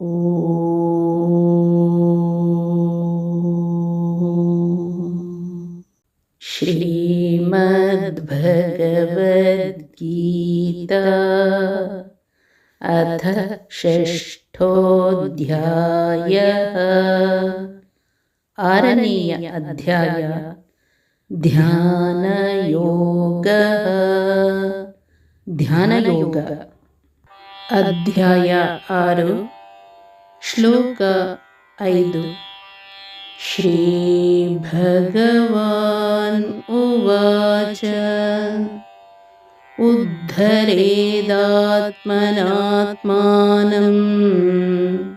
श्रीमद्भगवद्गीता अथ षष्ठोऽध्यायः। आरणीय अध्याय। ध्यानयोगः। ध्यानयोग। अध्याय आरु श्लोक ऐदु। श्रीभगवान् उवाच। उद्धरेदात्मनात्मानम्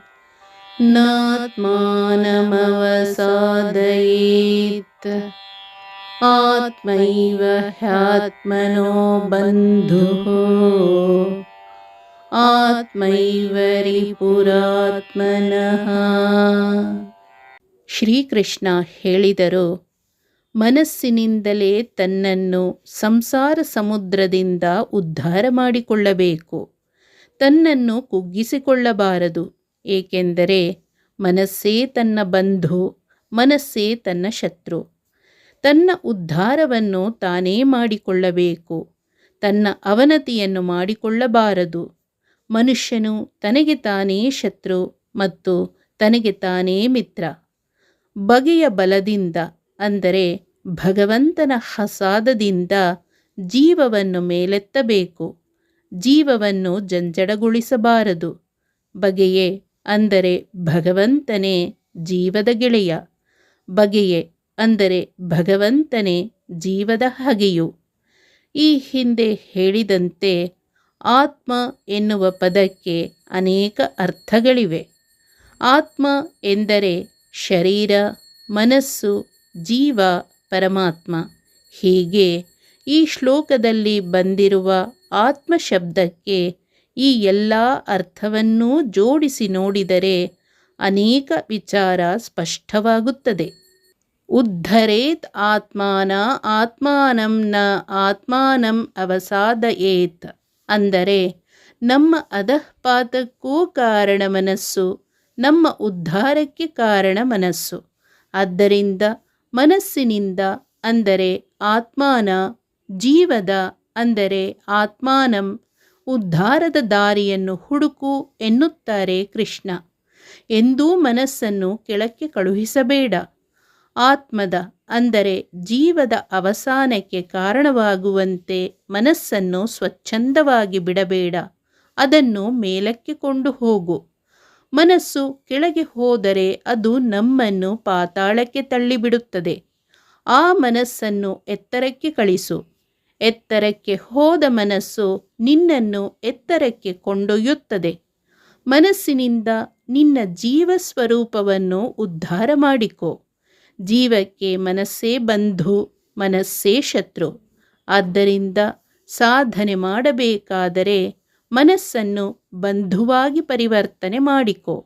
नात्मानमवसादयेत्। आत्मैव ह्यात्मनो बन्धुः। ಆತ್ಮೈವರಿ ಪುರಾತ್ಮನಃ. ಶ್ರೀಕೃಷ್ಣ ಹೇಳಿದರು, ಮನಸ್ಸಿನಿಂದಲೇ ತನ್ನನ್ನು ಸಂಸಾರ ಸಮುದ್ರದಿಂದ ಉದ್ಧಾರ ಮಾಡಿಕೊಳ್ಳಬೇಕು. ತನ್ನನ್ನು ಕುಗ್ಗಿಸಿಕೊಳ್ಳಬಾರದು. ಏಕೆಂದರೆ ಮನಸ್ಸೇ ತನ್ನ ಬಂಧು, ಮನಸ್ಸೇ ತನ್ನ ಶತ್ರು. ತನ್ನ ಉದ್ಧಾರವನ್ನು ತಾನೇ ಮಾಡಿಕೊಳ್ಳಬೇಕು. ತನ್ನ ಅವನತಿಯನ್ನು ಮಾಡಿಕೊಳ್ಳಬಾರದು. ಮನುಷ್ಯನು ತನಗೆ ತಾನೇ ಶತ್ರು ಮತ್ತು ತನಗೆ ತಾನೇ ಮಿತ್ರ. ಬಗೆಯ ಬಲದಿಂದ ಅಂದರೆ ಭಗವಂತನ ಹಸಾದದಿಂದ ಜೀವವನ್ನು ಮೇಲೆತ್ತಬೇಕು. ಜೀವವನ್ನು ಜಂಜಡಗೊಳಿಸಬಾರದು. ಬಗೆಯೇ ಅಂದರೆ ಭಗವಂತನೇ ಜೀವದ ಗೆಳೆಯ. ಬಗೆಯೇ ಅಂದರೆ ಭಗವಂತನೇ ಜೀವದ ಹಗೆಯು. ಈ ಹಿಂದೆ ಹೇಳಿದಂತೆ ಆತ್ಮ ಎನ್ನುವ ಪದಕ್ಕೆ ಅನೇಕ ಅರ್ಥಗಳಿವೆ. ಆತ್ಮ ಎಂದರೆ ಶರೀರ, ಮನಸ್ಸು, ಜೀವ, ಪರಮಾತ್ಮ. ಹೀಗೆ ಈ ಶ್ಲೋಕದಲ್ಲಿ ಬಂದಿರುವ ಆತ್ಮ ಶಬ್ದಕ್ಕೆ ಈ ಎಲ್ಲ ಅರ್ಥವನ್ನೂ ಜೋಡಿಸಿ ನೋಡಿದರೆ ಅನೇಕ ವಿಚಾರ ಸ್ಪಷ್ಟವಾಗುತ್ತದೆ. ಉದ್ಧರೇತ್ ಆತ್ಮಾನ ಆತ್ಮಾನಂ ನ ಆತ್ಮಾನಂ ಅವಸಾದಯೇತ್. ಅಂದರೆ ನಮ್ಮ ಅಧಃಪಾತಕ್ಕೂ ಕಾರಣ ಮನಸ್ಸು, ನಮ್ಮ ಉದ್ಧಾರಕ್ಕೆ ಕಾರಣ ಮನಸ್ಸು. ಆದ್ದರಿಂದ ಮನಸ್ಸಿನಿಂದ ಅಂದರೆ ಆತ್ಮಾನ, ಜೀವದ ಅಂದರೆ ಆತ್ಮಾನಂ, ಉದ್ಧಾರದ ದಾರಿಯನ್ನು ಹುಡುಕು ಎನ್ನುತ್ತಾರೆ ಕೃಷ್ಣ. ಎಂದೂ ಮನಸ್ಸನ್ನು ಕೆಳಕ್ಕೆ ಕಳುಹಿಸಬೇಡ. ಆತ್ಮದ, ಅಂದರೆ ಜೀವದ ಅವಸಾನಕ್ಕೆ ಕಾರಣವಾಗುವಂತೆ ಮನಸ್ಸನ್ನು ಸ್ವಚ್ಛಂದವಾಗಿ ಬಿಡಬೇಡ. ಅದನ್ನು ಮೇಲಕ್ಕೆ ಕೊಂಡು ಹೋಗು. ಮನಸ್ಸು ಕೆಳಗೆ ಹೋದರೆ ಅದು ನಮ್ಮನ್ನು ಪಾತಾಳಕ್ಕೆ ತಳ್ಳಿಬಿಡುತ್ತದೆ. ಆ ಮನಸ್ಸನ್ನು ಎತ್ತರಕ್ಕೆ ಕಳಿಸು. ಎತ್ತರಕ್ಕೆ ಹೋದ ಮನಸ್ಸು ನಿನ್ನನ್ನು ಎತ್ತರಕ್ಕೆ ಕೊಂಡೊಯ್ಯುತ್ತದೆ. ಮನಸ್ಸಿನಿಂದ ನಿನ್ನ ಜೀವ ಸ್ವರೂಪವನ್ನು ಉದ್ಧಾರ ಮಾಡಿಕೊ. ಜೀವಕ್ಕೆ ಮನಸ್ಸೇ ಬಂಧು, ಮನಸ್ಸೇ ಶತ್ರು. ಆದ್ದರಿಂದ ಸಾಧನೆ ಮಾಡಬೇಕಾದರೆ ಮನಸ್ಸನ್ನು ಬಂಧುವಾಗಿ ಪರಿವರ್ತನೆ ಮಾಡಿಕೊ.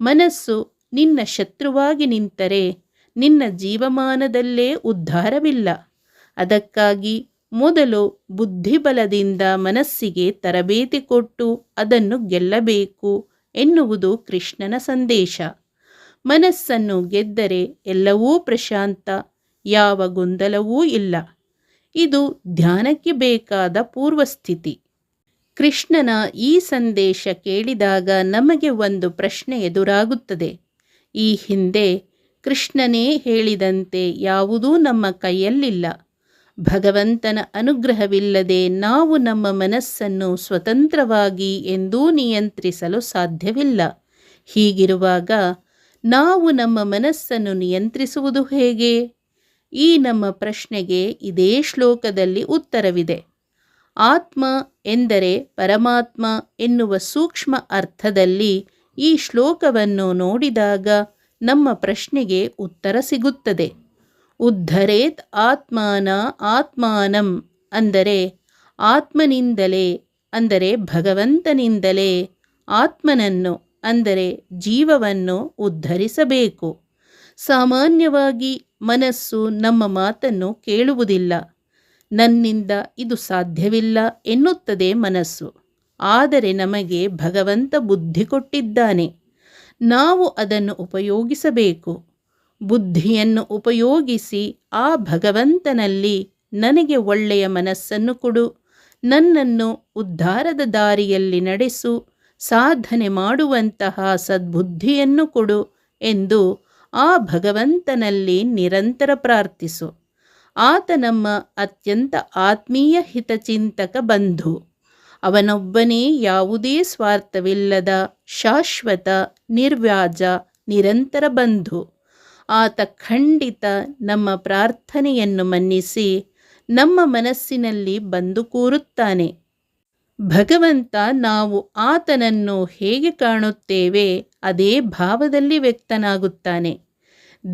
ಮನಸ್ಸು ನಿನ್ನ ಶತ್ರುವಾಗಿ ನಿಂತರೆ ನಿನ್ನ ಜೀವಮಾನದಲ್ಲೇ ಉದ್ಧಾರವಿಲ್ಲ. ಅದಕ್ಕಾಗಿ ಮೊದಲು ಬುದ್ಧಿಬಲದಿಂದ ಮನಸ್ಸಿಗೆ ತರಬೇತಿ ಕೊಟ್ಟು ಅದನ್ನು ಗೆಲ್ಲಬೇಕು ಎನ್ನುವುದು ಕೃಷ್ಣನ ಸಂದೇಶ. ಮನಸ್ಸನ್ನು ಗೆದ್ದರೆ ಎಲ್ಲವೂ ಪ್ರಶಾಂತ, ಯಾವ ಗೊಂದಲವೂ ಇಲ್ಲ. ಇದು ಧ್ಯಾನಕ್ಕೆ ಬೇಕಾದ ಪೂರ್ವಸ್ಥಿತಿ. ಕೃಷ್ಣನ ಈ ಸಂದೇಶ ಕೇಳಿದಾಗ ನಮಗೆ ಒಂದು ಪ್ರಶ್ನೆ ಎದುರಾಗುತ್ತದೆ. ಈ ಹಿಂದೆ ಕೃಷ್ಣನೇ ಹೇಳಿದಂತೆ ಯಾವುದೂ ನಮ್ಮ ಕೈಯಲ್ಲಿಲ್ಲ. ಭಗವಂತನ ಅನುಗ್ರಹವಿಲ್ಲದೆ ನಾವು ನಮ್ಮ ಮನಸ್ಸನ್ನು ಸ್ವತಂತ್ರವಾಗಿ ಎಂದೂ ನಿಯಂತ್ರಿಸಲು ಸಾಧ್ಯವಿಲ್ಲ. ಹೀಗಿರುವಾಗ ನಾವು ನಮ್ಮ ಮನಸ್ಸನ್ನು ನಿಯಂತ್ರಿಸುವುದು ಹೇಗೆ? ಈ ನಮ್ಮ ಪ್ರಶ್ನೆಗೆ ಇದೇ ಶ್ಲೋಕದಲ್ಲಿ ಉತ್ತರವಿದೆ. ಆತ್ಮ ಎಂದರೆ ಪರಮಾತ್ಮ ಎನ್ನುವ ಸೂಕ್ಷ್ಮ ಅರ್ಥದಲ್ಲಿ ಈ ಶ್ಲೋಕವನ್ನು ನೋಡಿದಾಗ ನಮ್ಮ ಪ್ರಶ್ನೆಗೆ ಉತ್ತರ ಸಿಗುತ್ತದೆ. ಉದ್ಧರೇತ್ ಆತ್ಮಾನ ಆತ್ಮಾನಂ ಅಂದರೆ ಆತ್ಮನಿಂದಲೇ ಅಂದರೆ ಭಗವಂತನಿಂದಲೇ ಆತ್ಮನನ್ನು ಅಂದರೆ ಜೀವವನ್ನು ಉದ್ಧರಿಸಬೇಕು. ಸಾಮಾನ್ಯವಾಗಿ ಮನಸ್ಸು ನಮ್ಮ ಮಾತನ್ನು ಕೇಳುವುದಿಲ್ಲ. ನನ್ನಿಂದ ಇದು ಸಾಧ್ಯವಿಲ್ಲ ಎನ್ನುತ್ತದೆ ಮನಸ್ಸು. ಆದರೆ ನಮಗೆ ಭಗವಂತ ಬುದ್ಧಿ ಕೊಟ್ಟಿದ್ದಾನೆ. ನಾವು ಅದನ್ನು ಉಪಯೋಗಿಸಬೇಕು. ಬುದ್ಧಿಯನ್ನು ಉಪಯೋಗಿಸಿ ಆ ಭಗವಂತನಲ್ಲಿ ನನಗೆ ಒಳ್ಳೆಯ ಮನಸ್ಸನ್ನು ಕೊಡು. ನನ್ನನ್ನು ಉದ್ಧಾರದ ದಾರಿಯಲ್ಲಿ ನಡೆಸು. ಸಾಧನೆ ಮಾಡುವಂತಹ ಸದ್ಬುದ್ಧಿಯನ್ನು ಕೊಡು ಎಂದು ಆ ಭಗವಂತನಲ್ಲಿ ನಿರಂತರ ಪ್ರಾರ್ಥಿಸು. ಆತ ನಮ್ಮ ಅತ್ಯಂತ ಆತ್ಮೀಯ ಹಿತಚಿಂತಕ ಬಂಧು. ಅವನೊಬ್ಬನೇ ಯಾವುದೇ ಸ್ವಾರ್ಥವಿಲ್ಲದ, ಶಾಶ್ವತ, ನಿರ್ವ್ಯಾಜ, ನಿರಂತರ ಬಂಧು. ಆತ ಖಂಡಿತ ನಮ್ಮ ಪ್ರಾರ್ಥನೆಯನ್ನು ಮನ್ನಿಸಿ ನಮ್ಮ ಮನಸ್ಸಿನಲ್ಲಿ ಬಂದು ಕೂರುತ್ತಾನೆ. ಭಗವಂತ ನಾವು ಆತನನ್ನು ಹೇಗೆ ಕಾಣುತ್ತೇವೆ ಅದೇ ಭಾವದಲ್ಲಿ ವ್ಯಕ್ತನಾಗುತ್ತಾನೆ.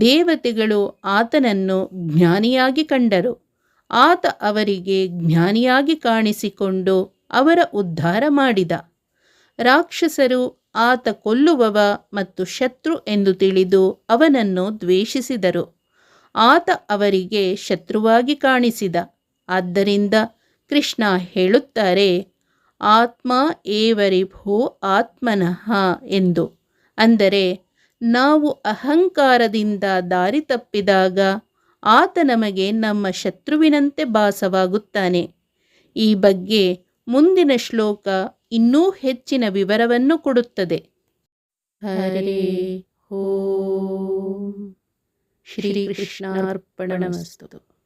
ದೇವತೆಗಳು ಆತನನ್ನು ಜ್ಞಾನಿಯಾಗಿ ಕಂಡರು. ಆತ ಅವರಿಗೆ ಜ್ಞಾನಿಯಾಗಿ ಕಾಣಿಸಿಕೊಂಡು ಅವರ ಉದ್ಧಾರ ಮಾಡಿದ. ರಾಕ್ಷಸರು ಆತ ಕೊಲ್ಲುವವ ಮತ್ತು ಶತ್ರು ಎಂದು ತಿಳಿದು ಅವನನ್ನು ದ್ವೇಷಿಸಿದರು. ಆತ ಅವರಿಗೆ ಶತ್ರುವಾಗಿ ಕಾಣಿಸಿದ. ಆದ್ದರಿಂದ ಕೃಷ್ಣ ಹೇಳುತ್ತಾರೆ ಆತ್ಮ ಏವರಿಭೋ ಆತ್ಮನಃ ಎಂದು. ಅಂದರೆ, ನಾವು ಅಹಂಕಾರದಿಂದ ದಾರಿ ತಪ್ಪಿದಾಗ ಆತ ನಮಗೆ ನಮ್ಮ ಶತ್ರುವಿನಂತೆ ಭಾಸವಾಗುತ್ತಾನೆ. ಈ ಬಗ್ಗೆ ಮುಂದಿನ ಶ್ಲೋಕ ಇನ್ನೂ ಹೆಚ್ಚಿನ ವಿವರವನ್ನು ಕೊಡುತ್ತದೆ. ಹರೇ ಓಂ ಶ್ರೀಕೃಷ್ಣಾರ್ಪಣಮಸ್ತು.